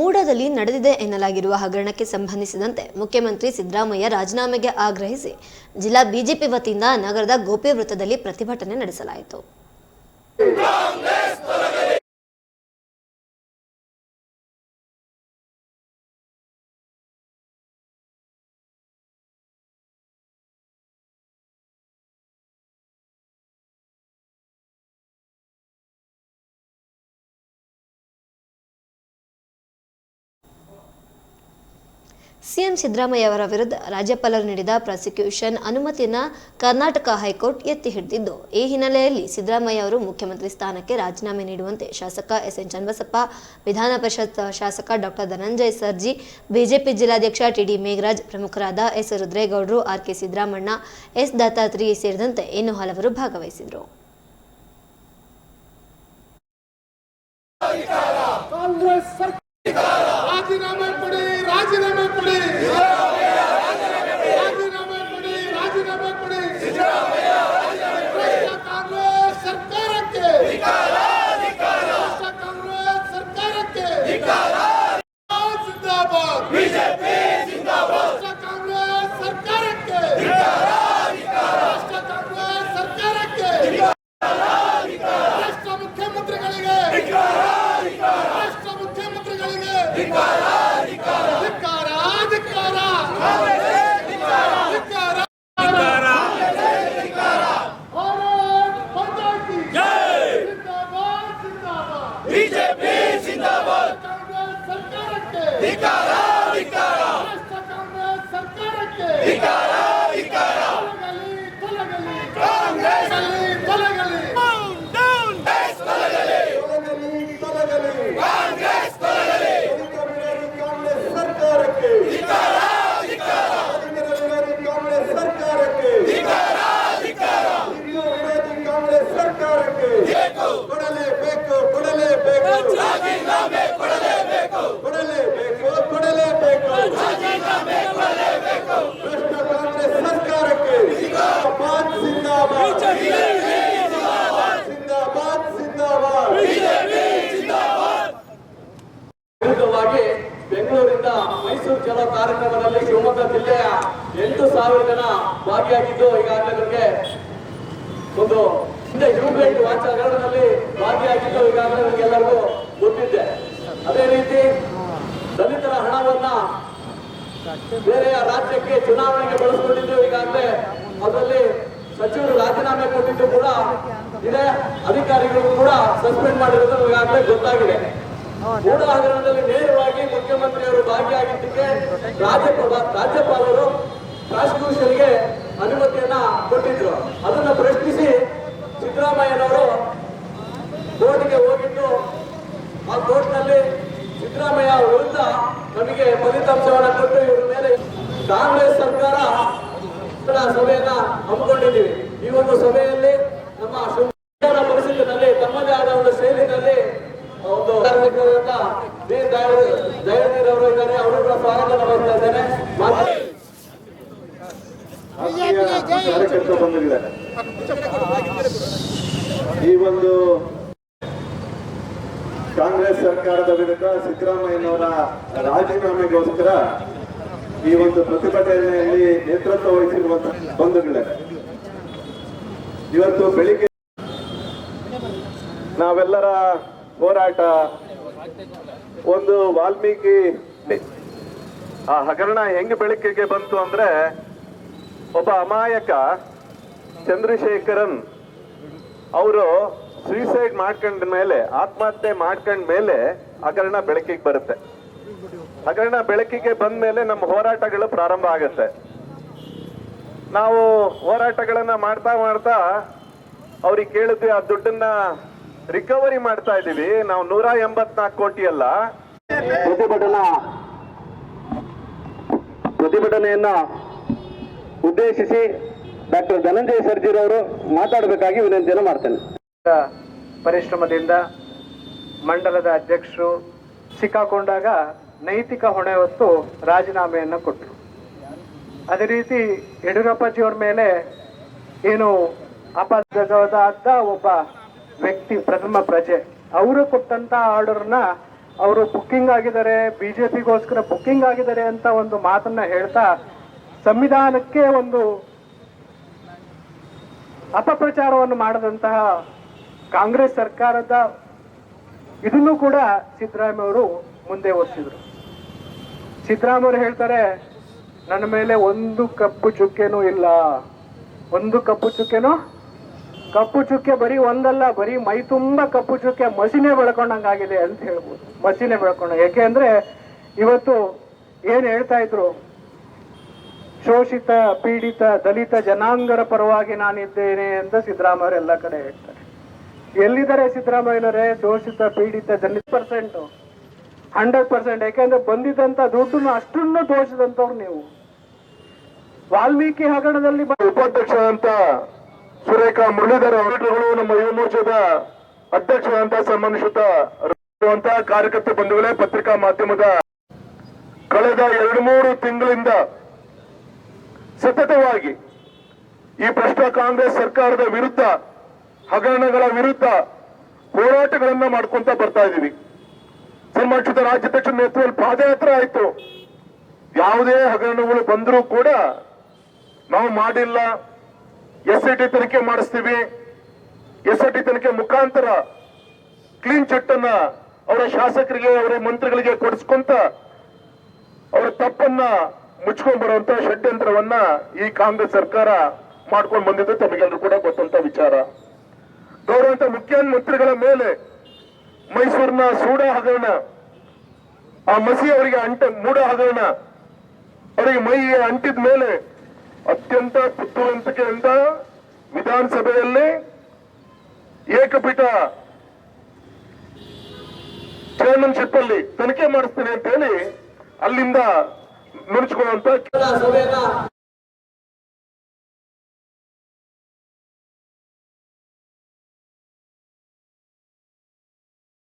ಮೂಡದಲ್ಲಿ ನಡೆದಿದೆ ಎನ್ನಲಾಗಿರುವ ಹಗರಣಕ್ಕೆ ಸಂಬಂಧಿಸಿದಂತೆ ಮುಖ್ಯಮಂತ್ರಿ ಸಿದ್ದರಾಮಯ್ಯ ರಾಜೀನಾಮೆಗೆ ಆಗ್ರಹಿಸಿ ಜಿಲ್ಲಾ ಬಿಜೆಪಿ ವತಿಯಿಂದ ನಗರದ ಗೋಪಿ ವೃತ್ತದಲ್ಲಿ ಪ್ರತಿಭಟನೆ ನಡೆಸಲಾಯಿತು. ಸಿಎಂ ಸಿದ್ದರಾಮಯ್ಯ ಅವರ ವಿರುದ್ಧ ರಾಜ್ಯಪಾಲರು ನೀಡಿದ ಪ್ರಾಸಿಕ್ಯೂಷನ್ ಅನುಮತಿಯನ್ನು ಕರ್ನಾಟಕ ಹೈಕೋರ್ಟ್ ಎತ್ತಿ ಹಿಡಿದಿದ್ದು. ಈ ಹಿನ್ನೆಲೆಯಲ್ಲಿ ಸಿದ್ದರಾಮಯ್ಯ ಅವರು ಮುಖ್ಯಮಂತ್ರಿ ಸ್ಥಾನಕ್ಕೆ ರಾಜೀನಾಮೆ ನೀಡುವಂತೆ ಶಾಸಕ ಎಸ್ ಎನ್ ಚನ್ನಬಸಪ್ಪ, ವಿಧಾನ ಪರಿಷತ್ ಶಾಸಕ ಡಾಕ್ಟರ್ ಧನಂಜಯ ಸರ್ಜಿ, ಬಿಜೆಪಿ ಜಿಲ್ಲಾಧ್ಯಕ್ಷ ಟಿಡಿ ಮೇಘರಾಜ್, ಪ್ರಮುಖರಾದ S ರುದ್ರೇಗೌಡರು R K Siddaramanna, S. Dattatri ಸೇರಿದಂತೆ ಇನ್ನೂ ಹಲವರು ಭಾಗವಹಿಸಿದರು ಕಾರ್ಯಕ್ರಮದಲ್ಲಿ ಶಿವಮೊಗ್ಗ ಜಿಲ್ಲೆಯ ಎಂಟು ಸಾವಿರ ಜನ ಭಾಗಿಯಾಗಿದ್ದು ಈಗಾಗಲೇ ನಮಗೆ ಒಂದು ಹಿಂದೆ ಹ್ಯೂಬ್ಲೈಟ್ ವಾಚ ಹಗರಣದಲ್ಲಿ ಭಾಗಿಯಾಗಿದ್ದು ಈಗಾಗಲೇ ನಮಗೆಲ್ಲರಿಗೂ ಗೊತ್ತಿದೆ. ಅದೇ ರೀತಿ ದಲಿತರ ಹಣವನ್ನ ಬೇರೆಯ ರಾಜ್ಯಕ್ಕೆ ಚುನಾವಣೆಗೆ ಬಳಸಿಕೊಂಡಿದ್ದು ಈಗಾಗಲೇ ಅದರಲ್ಲಿ ಸಚಿವರು ರಾಜೀನಾಮೆ ಕೊಟ್ಟಿದ್ದು ಕೂಡ ಇದೆ. ಅಧಿಕಾರಿಗಳು ಕೂಡ ಸಸ್ಪೆಂಡ್ ಮಾಡಿರೋದು ಈಗಾಗಲೇ ಗೊತ್ತಾಗಿದೆ. ಹಗರಣದಲ್ಲಿ ನೇರವಾಗಿ ಮುಖ್ಯಮಂತ್ರಿಯವರು ಭಾಗಿಯಾಗಿದ್ದಕ್ಕೆ ರಾಜ್ಯಪಾಲ ರಾಜ್ಯಪಾಲರು ಪ್ರಾಸಿಕ್ಯೂಷನ್ಗೆ ಅನುಮತಿಯನ್ನ ಕೊಟ್ಟಿದ್ರು. ಅದನ್ನ ಪ್ರಶ್ನಿಸಿ ಸಿದ್ದರಾಮಯ್ಯನವರು ಕೋರ್ಟ್ಗೆ ಹೋಗಿದ್ದು, ಆ ಕೋರ್ಟ್ನಲ್ಲಿ ಸಿದ್ದರಾಮಯ್ಯ ವಿರುದ್ಧ ನಮಗೆ ಫಲಿತಾಂಶವನ್ನು ಕೊಟ್ಟು ಇವರ ಮೇಲೆ ಕಾಂಗ್ರೆಸ್ ಸರ್ಕಾರ ಸಭೆಯನ್ನ ಹಮ್ಮಿಕೊಂಡಿದ್ದೀವಿ. ಈ ಒಂದು ಸಭೆಯಲ್ಲಿ ನಮ್ಮ ಕಾರ್ಯಕರ್ತ ಬಂದಿದ್ದಾರೆ ಈ ಒಂದು ಕಾಂಗ್ರೆಸ್ ಸರ್ಕಾರದ ವಿರುದ್ಧ ಸಿದ್ದರಾಮಯ್ಯನವರ ರಾಜೀನಾಮೆಗೋಸ್ಕರ ಈ ಒಂದು ಪ್ರತಿಭಟನೆಯಲ್ಲಿ ನೇತೃತ್ವ ವಹಿಸಿರುವಂತಹ ಬಂಧುಗಳೇ, ಇವತ್ತು ಬೆಳಿಗ್ಗೆ ನಾವೆಲ್ಲರ ಹೋರಾಟ ಒಂದು ವಾಲ್ಮೀಕಿ ಆ ಹಗರಣ ಹೆಂಗ್ ಬೆಳಕಿಗೆ ಬಂತು ಅಂದ್ರೆ ಒಬ್ಬ ಅಮಾಯಕ ಚಂದ್ರಶೇಖರನ್ ಅವರು ಸುಯಿಸೈಡ್ ಮಾಡ್ಕೊಂಡ ಮೇಲೆ, ಆತ್ಮಹತ್ಯೆ ಮಾಡ್ಕೊಂಡ ಮೇಲೆ ಹಗರಣ ಬೆಳಕಿಗೆ ಬರುತ್ತೆ. ಹಗರಣ ಬೆಳಕಿಗೆ ಬಂದ ಮೇಲೆ ನಮ್ಮ ಹೋರಾಟಗಳು ಪ್ರಾರಂಭ ಆಗುತ್ತೆ. ನಾವು ಹೋರಾಟಗಳನ್ನ ಮಾಡ್ತಾ ಮಾಡ್ತಾ ಅವ್ರಿಗೆ ಕೇಳಿದ್ವಿ ಆ ದುಡ್ಡನ್ನ ರಿಕವರಿ ಮಾಡ್ತಾ ಇದ್ದೀವಿ. ನಾವು ನೂರ ಎಂಬತ್ನಾಲ್ಕು ಕೋಟಿ ಅಲ್ಲ. ಪ್ರತಿಭಟನಾ ಪ್ರತಿಭಟನೆಯನ್ನ ಉದ್ದೇಶಿಸಿ ಡಾಕ್ಟರ್ ಧನಂಜಯ ಸರ್ಜಿರವರು ಮಾತಾಡಬೇಕಾಗಿ ವಿನಂತಿಯನ್ನು ಮಾಡ್ತೇನೆ. ಪರಿಶ್ರಮದಿಂದ ಮಂಡಲದ ಅಧ್ಯಕ್ಷರು ಸಿಕ್ಕಾಕೊಂಡಾಗ ನೈತಿಕ ಹೊಣೆ ಹೊತ್ತು ರಾಜೀನಾಮೆಯನ್ನು ಕೊಟ್ಟರು. ಅದೇ ರೀತಿ ಯಡಿಯೂರಪ್ಪಾಜಿಯವ್ರ ಮೇಲೆ ಏನು ಅಪರಾಧ ಒಬ್ಬ ವ್ಯಕ್ತಿ, ಪ್ರಥಮ ಪ್ರಜೆ, ಅವರು ಕೊಟ್ಟಂತ ಆರ್ಡರ್ನ ಅವರು ಬುಕ್ಕಿಂಗ್ ಆಗಿದ್ದಾರೆ, ಬಿಜೆಪಿಗೋಸ್ಕರ ಬುಕ್ಕಿಂಗ್ ಆಗಿದ್ದಾರೆ ಅಂತ ಒಂದು ಮಾತನ್ನ ಹೇಳ್ತಾ ಸಂವಿಧಾನಕ್ಕೆ ಒಂದು ಅಪಪ್ರಚಾರವನ್ನು ಮಾಡದಂತಹ ಕಾಂಗ್ರೆಸ್ ಸರ್ಕಾರದ ಇದನ್ನು ಕೂಡ ಸಿದ್ದರಾಮಯ್ಯ ಅವರು ಮುಂದೆ ಓದಿಸಿದ್ರು ಸಿದ್ದರಾಮಯ್ಯ ಅವರು ಹೇಳ್ತಾರೆ, ನನ್ನ ಮೇಲೆ ಒಂದು ಕಪ್ಪು ಚುಕ್ಕೆನೂ ಇಲ್ಲ. ಒಂದು ಕಪ್ಪು ಚುಕ್ಕೆನೂ? ಕಪ್ಪು ಚುಕ್ಕೆ ಬರೀ ಒಂದಲ್ಲ, ಬರೀ ಮೈ ತುಂಬಾ ಕಪ್ಪು ಚುಕ್ಕೆ ಮಸಿನೇ ಬೆಳ್ಕೊಂಡಂಗಾಗಿದೆ ಅಂತ ಹೇಳ್ಬೋದು. ಮಸಿನೇ ಬೆಳ್ಕೊಂಡ ಯಾಕೆ ಅಂದ್ರೆ ಇವತ್ತು ಏನ್ ಹೇಳ್ತಾ ಇದ್ರು? ಶೋಷಿತ, ಪೀಡಿತ, ದಲಿತ ಜನಾಂಗರ ಪರವಾಗಿ ನಾನಿದ್ದೇನೆ ಅಂತ ಸಿದ್ದರಾಮಯ್ಯ ಎಲ್ಲ ಕಡೆ ಹೇಳ್ತಾರೆ. ಎಲ್ಲಿದ್ದಾರೆ ಸಿದ್ದರಾಮಯ್ಯನವರೇ? ಶೋಷಿತ, ಪೀಡಿತ, ದಲಿತ ಪರ್ಸೆಂಟ್ ಹಂಡ್ರೆಡ್ ಪರ್ಸೆಂಟ್ ಯಾಕೆಂದ್ರೆ ಬಂದಿದ್ದಂತ ದುಡ್ಡನ್ನು ಅಷ್ಟನ್ನು ದೋಷದಂತವ್ರು ನೀವು. ವಾಲ್ಮೀಕಿ ಹಗರಣದಲ್ಲಿ ಬ- ಉಪಾಧ್ಯಕ್ಷ ಅಂತ ಸುರೇಖಾ ಮುರಳೀಧರ ಅವರುಗಳು ನಮ್ಮ ಯುವ ಮೋರ್ಚಾದ ಸನ್ಮಾನಿಸುತ್ತ ಇರುವಂತಹ ಕಾರ್ಯಕರ್ತ ಬಂಧುಗಳೇ ಪತ್ರಿಕಾ ಮಾಧ್ಯಮದ ಕಳೆದ ಎರಡು ಮೂರು ತಿಂಗಳಿಂದ ಸತತವಾಗಿ ಈ ಭ್ರಷ್ಟ ಕಾಂಗ್ರೆಸ್ ಸರ್ಕಾರದ ವಿರುದ್ಧ, ಹಗರಣಗಳ ವಿರುದ್ಧ ಹೋರಾಟಗಳನ್ನ ಮಾಡ್ಕೊಂತ ಬರ್ತಾ ಇದೀವಿ. ಸನ್ಮಾನಿಸಿದ ರಾಜ್ಯಾಧ್ಯಕ್ಷ ನೇತೃತ್ವದಲ್ಲಿ ಪಾದಯಾತ್ರೆ ಆಯಿತು. ಯಾವುದೇ ಹಗರಣಗಳು ಬಂದರೂ ಕೂಡ ನಾವು ಮಾಡಿಲ್ಲ. ಎಸ್ ಐ ಟಿ ತನಿಖೆ ಮಾಡಿಸ್ತೀವಿ. ಎಸ್ ಐ ಟಿ ತನಿಖೆ ಮುಖಾಂತರ ಕ್ಲೀನ್ ಚಿಟ್ ಅನ್ನ ಅವರ ಶಾಸಕರಿಗೆ, ಅವರ ಮಂತ್ರಿಗಳಿಗೆ ಕೊಡಿಸ್ಕೊಂತ ಅವರ ತಪ್ಪನ್ನ ಮುಚ್ಕೊಂಡ್ ಬರುವಂತ ಷಡ್ಯಂತ್ರವನ್ನ ಈ ಕಾಂಗ್ರೆಸ್ ಸರ್ಕಾರ ಮಾಡ್ಕೊಂಡು ಬಂದಿದ್ದು ತಮಗೆಲ್ಲರೂ ಕೂಡ ಗೊತ್ತಂತ ವಿಚಾರ. ಗೌರವಂತ ಮುಖ್ಯಮಂತ್ರಿಗಳ ಮೇಲೆ ಮೈಸೂರಿನ ಸೂಡ ಹಗರಣ, ಆ ಮಸಿ ಅವರಿಗೆ ಅಂಟ, ಮೂಡ ಹಗರಣ, ಅವರಿಗೆ ಮೈ ಅಂಟಿದ ಮೇಲೆ ಅತ್ಯಂತ ಅಂತ ವಿಧಾನಸಭೆಯಲ್ಲಿ ಏಕಪೀಠ ಚೇರ್ಮನ್ಶಿಪ್ ಅಲ್ಲಿ ತನಿಖೆ ಮಾಡಿಸ್ತೀನಿ ಅಂತ ಹೇಳಿ ಅಲ್ಲಿಂದ ನುಣುಚ್ಕೊಳ್ಳುವಂತ ಸಭೆಯನ್ನ